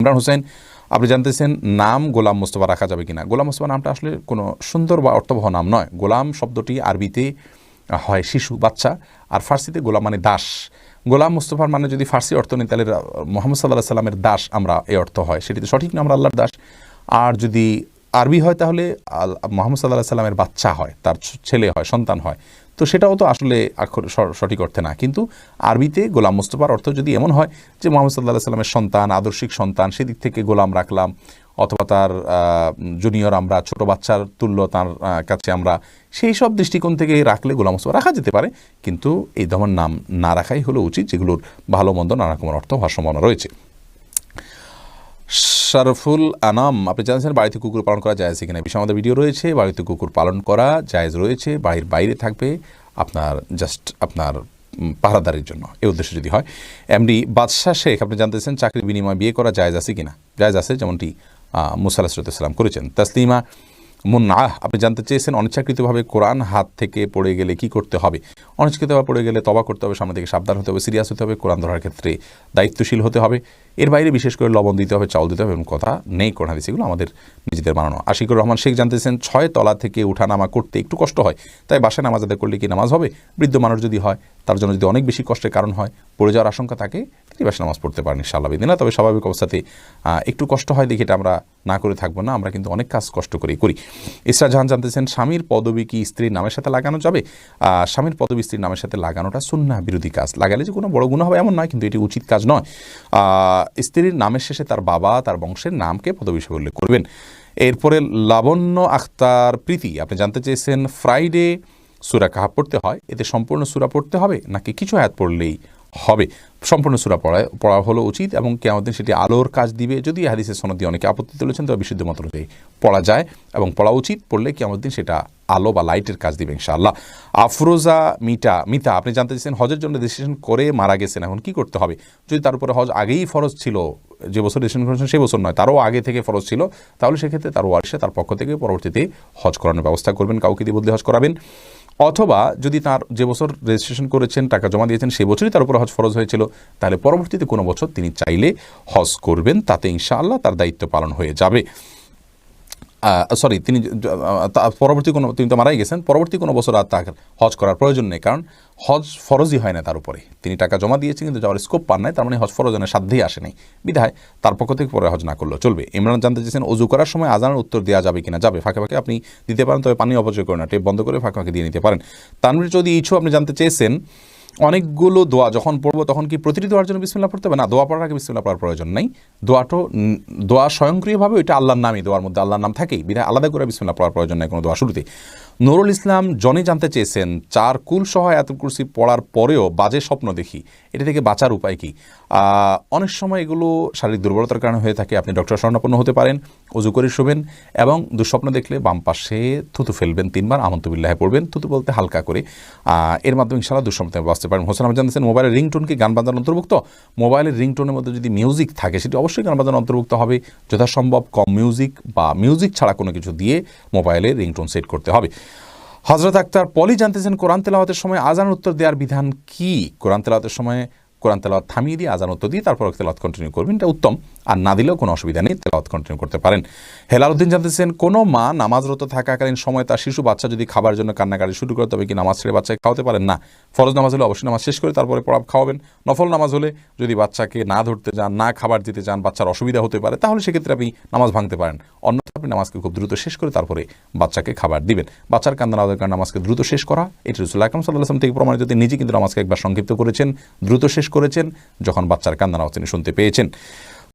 ইমরান হোসেন, আপনি জানতেছেন নাম গোলাম মোস্তফা রাখা যাবে কিনা। গোলাম মোস্তফা নামটা আসলে কোনো সুন্দর বা অর্থবহ নাম নয়। গোলাম শব্দটি আরবিতে হয় শিশু, বাচ্চা, আর ফার্সিতে গোলাম মানে দাস। গোলাম মুস্তফার মানে যদি ফার্সি অর্থ নেই, তাহলে মোহাম্মদ সাল্লাহ সাল্লামের দাস আমরা এ অর্থ হয়। সেটি তো সঠিক নাম আল্লাহর দাস। আর যদি আরবি হয়, তাহলে মোহাম্মদ সাল্লাহ সাল্লামের বাচ্চা হয়, তার ছেলে হয়, সন্তান হয়। তো সেটাও তো আসলে সঠিক অর্থে না। কিন্তু আরবিতে গোলাম মোস্তফার অর্থ যদি এমন হয় যে মোহাম্মদ সাল্লাহ সাল্লামের সন্তান, আদর্শিক সন্তান, সেদিক থেকে গোলাম রাখলাম, অথবা তার জুনিয়র আমরা, ছোট বাচ্চার তুল্য তার কাছে আমরা, সেই সব দৃষ্টিকোণ থেকে রাখলে গোলাম মোস্তফা রাখা যেতে পারে। কিন্তু এই ধরনের নাম না রাখাই হলো উচিত, যেগুলোর ভালো মন্দ নানা রকমের অর্থ হওয়ার সম্ভাবনা রয়েছে। শারফুল আনাম, আপনি জানছেন বাড়িতে কুকুর পালন করা যায় কিনা? বিষয়ে আমাদের ভিডিও রয়েছে, বাড়িতে কুকুর পালন করা জায়েজ রয়েছে, বাড়ির বাইরে থাকবে আপনার জাস্ট আপনার পাহারাদারের জন্য এই উদ্দেশ্য যদি হয়। এমডি বাদশাহ শেখ, আপনি জানতেছেন চাকরির বিনিময়ে বিয়ে করা জায়েজ আছে কিনা? জায়েজ আছে যেমনটি মুসাল্লাহ সাল্লাম করেছেন। তাসলিমা মুন্নাহ, আপনি জানতে চেয়েছেন অনিচ্ছাকৃতভাবে কোরআন হাত থেকে পড়ে গেলে কি করতে হবে? অনিচ্ছাকৃতভাবে পড়ে গেলে তবা করতে হবে, সামনে থেকে সাবধান হতে হবে, সিরিয়াস হতে হবে, কোরআন ধরার ক্ষেত্রে দায়িত্বশীল হতে হবে। এর বাইরে বিশেষ করে লবণ দিতে হবে, চাউল দিতে হবে এরকম কথা নেই কোরআন হাদিস, এগুলো আমাদের নিজেদের বানানো আশিকুর রহমান শেখ জানতেছেন, ছয় তলা থেকে উঠানামা করতে একটু কষ্ট হয়। তাই বাসায় নামাজ আদায় করলে কি নামাজ হবে? বৃদ্ধ মানুষ যদি হয়, তার জন্য যদি অনেক বেশি কষ্টের কারণ হয়, পড়ে যাওয়ার আশঙ্কা থাকে, তিনি বাসায় নামাজ পড়তে পারেন ইনশাআল্লাহ বিদিনা তবে স্বাভাবিক অবস্থাতে একটু কষ্ট হয় দেখে এটা আমরা না করে থাকব না, আমরা কিন্তু অনেক কাজ কষ্ট করেই করি। ইসরা জাহান জানতেছেন, স্বামীর পদবী কি স্ত্রীর নামের সাথে লাগানো যাবে? স্বামীর পদবী স্ত্রীর নামের সাথে লাগানোটা সুন্না বিরোধী কাজ। লাগালে যে কোনো বড় গুণ হবে এমন নয়, কিন্তু এটি উচিত কাজ নয়। স্ত্রীর নামের শেষে তার বাবা, তার বংশের নামকে পদবী হিসেবে উল্লেখ করবেন। এরপরে লাবণ্য আখতার প্রীতি, আপনি জানতে চেয়েছেন ফ্রাইডে সুরা কাহা পড়তে হয়? এতে সম্পূর্ণ সুরা পড়তে হবে নাকি কিছু আয়াত পড়লেই হবে। সম্পূর্ণ সুরা পড়া পড়া হলো উচিত এবং কেমন সেটি আলোর কাজ দিবে। যদি হাদিসের সনদ অনেকে আপত্তি তুলেছেন, তবে বিশুদ্ধ মত অনুযায়ী পড়া যায় এবং পড়া উচিত। পড়লে কেমন দিন সেটা আলো বা লাইটের কাজ দিবে ইনশাআল্লাহ। আফরোজা মিটা মিতা, আপনি জানতে চাইছেন হজের জন্য রেজিস্ট্রেশন করে মারা গেছেন, এখন কি করতে হবে? যদি তার উপরে হজ আগেই ফরজ ছিল, যে বছর রেজিস্ট্রেশন করেছেন সেই বছর নয়, তারও আগে থেকে ফরজ ছিল, তাহলে সেক্ষেত্রে তার ওয়ারিসে তার পক্ষ থেকে পরবর্তীতে হজ করানোর ব্যবস্থা করবেন, কাউকে দিয়ে বদলে হজ করাবেন। অথবা যদি তার যে বছর রেজিস্ট্রেশন করেছেন, টাকা জমা দিয়েছেন, সেই বছরই তার উপর হজ ফরজ হয়েছিল, তাহলে পরবর্তীতে কোনো বছর তিনি চাইলে হজ করবেন। তাতে ইনশাআল্লাহ তার দায়িত্ব পালন হয়ে যাবে। সরি তিনি পরবর্তী কোনো, তিনি তো মারাই গেছেন, পরবর্তী কোনো বছর আর তার হজ করার প্রয়োজন নেই, কারণ হজ ফরজই হয় না তার উপরে। তিনি টাকা জমা দিয়েছেন, কিন্তু যাওয়ার স্কোপ পান নাই, তার মানে হজ ফরজনের সাধ্যেই আসে নাই। বিধায় তার পক্ষ থেকে পরে হজ না করলেও চলবে। ইমরান জানতে চেয়েছেন, অজু করার সময় আজানের উত্তর দেওয়া যাবে কিনা? যাবে, ফাঁকে ফাঁকে আপনি দিতে পারেন, তবে পানি অপচয় করে না, টেপ বন্ধ করে ফাঁকে ফাঁকে দিয়ে নিতে পারেন। তানভীর যদি ইচ্ছু আপনি জানতে চেয়েছেন অনেকগুলো দোয়া যখন পড়ব তখন কি প্রতিটি দোয়ার জন্য বিসমিল্লাহ পড়তে হবে? না, দোয়া পড়ার আগে বিসমিল্লাহ পড়ার প্রয়োজন নেই। দোয়াটো, দোয়া স্বয়ংক্রিয়ভাবে ওইটা আল্লাহর নামই, দোয়ার মধ্যে আল্লাহর নাম থাকেই। বিধায় আলাদা করে বিসমিল্লাহ পড়ার প্রয়োজন নেই কোনো দোয়া শুরুতে নুরুল ইসলাম জনি জানতে চেয়েছেন, চার কুল সহ এত কুরসি পড়ার পরেও বাজে স্বপ্ন দেখি। এটা থেকে বাঁচার উপায় কি? অনেক সময় এগুলো শারীরিক দুর্বলতার কারণে হয়ে থাকে। আপনি ডক্টর স্বর্ণাপন্ন হতে পারেন অজু করে শোবেন এবং দুঃস্বপ্ন দেখলে বাম পাশে থুতু ফেলবেন তিনবার আমন্তবিল্লাহে পড়বেন, থুতু বলতে হালকা করে। এর মাধ্যমে ইনশাআল্লাহ দুঃস্বপ্ন বাঁচতে পারেন। হোসেন আহমদ জানতেছেন, মোবাইলের রিংটোন কি গান বাজানোর অন্তর্ভুক্ত? মোবাইলের রিংটোনের মধ্যে যদি মিউজিক থাকে, সেটি অবশ্যই গান বাজানোর অন্তর্ভুক্ত হবে। যথাসম্ভব কম মিউজিক বা মিউজিক ছাড়া কোনো কিছু দিয়ে মোবাইলে রিংটোন সেট করতে হবে। হজরত আক্তার পলি জানতেছেন, কোরআন তেলাওয়াতের সময় আজান উত্তর দেওয়ার বিধান কি? কোরআন তেলাওয়াতের সময় কোরআন তেলাওয়াত থামিয়ে দিয়ে আজান উত্তর দিয়ে তারপর তেলাওয়াত কন্টিনিউ করবেন, এটা উত্তম। আর না দিলেও কোনো অসুবিধা নেই, তেলাওয়াত কন্টিনিউ করতে পারেন। হেলাল উদ্দিন জানতেছেন, কোনো মা নামাজরত থাকাকালীন সময় তার শিশু বাচ্চা যদি খাবার জন্য কান্নাকাটি শুরু করে, তবে কি নামাজ ছেড়ে বাচ্চাকে খাওয়াতে পারেন? না। ফরজ নামাজ হলে অবশ্যই নামাজ শেষ করে তারপরে পড়া খাওয়াবেন। নফল নামাজ হলে যদি বাচ্চাকে না ধরতে যান, না খাবার দিতে যান, বাচ্চার অসুবিধা হতে পারে, তাহলে সেক্ষেত্রে আপনি নামাজ ভাঙতে পারেন। আপনি নামাজকে খুব দ্রুত শেষ করে তারপরে বাচ্চাকে খাবার দিবেন। বাচ্চার কান্দনা না কারণে নামাজকে দ্রুত শেষ করা? এটি রসুল আকরম সাল্লাহ থেকে প্রমাণিত, তিনি নিজে কিন্তু নামাজকে একবার সংক্ষিপ্ত করেছেন, দ্রুত শেষ করেছেন, যখন বাচ্চার কান্দনা তিনি শুনতে পেয়েছেন।